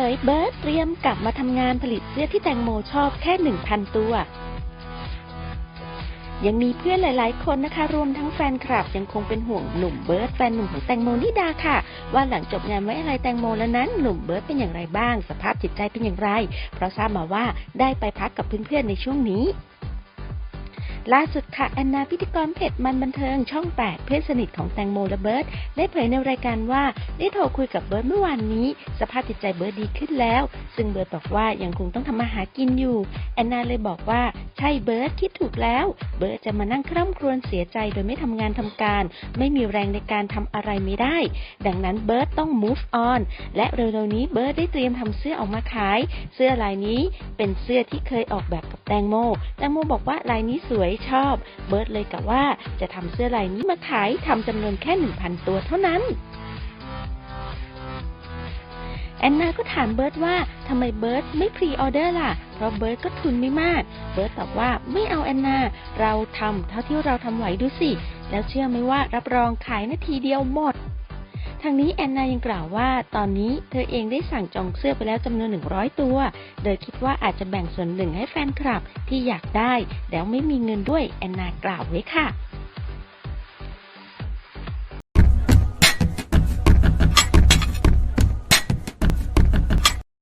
เผยเบิร์ดเตรียมกลับมาทำงานผลิตเสื้อที่แตงโมชอบแค่1,000ตัว ยังมีเพื่อนหลาย ๆ คนนะคะ รวมทั้งแฟนคลับยังคงเป็นห่วงหนุ่มเบิร์ดแฟนหนุ่มของแตงโมนิดาค่ะ ว่าหลังจบงานไว้อะไรแตงโมแล้วนั้น หนุ่มเบิร์ดเป็นอย่างไรบ้าง สภาพจิตใจเป็นอย่างไร เพราะทราบมาว่าได้ไปพักกับเพื่อน ๆ ในช่วงนี้ ล่าสุดค่ะแอนนาพิธีกรเพจมันบันเทิงช่อง 8 เพื่อนสนิทของแตงโมและเบิร์ตได้เผยในรายการว่าได้โทรคุยกับเบิร์ตเมื่อวานนี้ สภาพจิตใจเบิร์ตดีขึ้นแล้ว ซึ่งเบิร์ตบอกว่ายังคงต้องทำมาหากินอยู่แอนนาเลยบอกว่า ใช่เบิร์ดคิดถูกแล้ว เบิร์ดจะมานั่งคร่ำครวญเสียใจโดยไม่ทำงานทำการ ไม่มีแรงในการทำอะไรไม่ได้ ดังนั้นเบิร์ดต้อง move on และเร็วๆนี้เบิร์ดได้เตรียมทำเสื้อออกมาขาย เสื้อลายนี้เป็นเสื้อที่เคยออกแบบกับแตงโม แตงโมบอกว่าลายนี้สวยชอบ เบิร์ดเลยกะว่าจะทำเสื้อลายนี้มาขายทำจำนวนแค่ 1,000 ตัวเท่านั้น แอนนาก็ถามเบิร์ดว่าทำไมเบิร์ดไม่พรีออเดอร์ล่ะ เพราะเบิร์ดก็ทุนไม่มาก เบิร์ดตอบว่าไม่เอาแอนนา เราทำเท่าที่เราทำไหวดูสิ แล้วเชื่อไหมว่ารับรองขายนาทีเดียวหมดทางนี้แอนนายังกล่าวว่าตอนนี้เธอเองได้สั่งจองเสื้อไปแล้วจำนวน 100 ตัว โดยคิดว่าอาจจะแบ่งส่วนหนึ่งให้แฟนคลับที่อยากได้ แล้วไม่มีเงินด้วยแอนนากล่าวไว้ค่ะ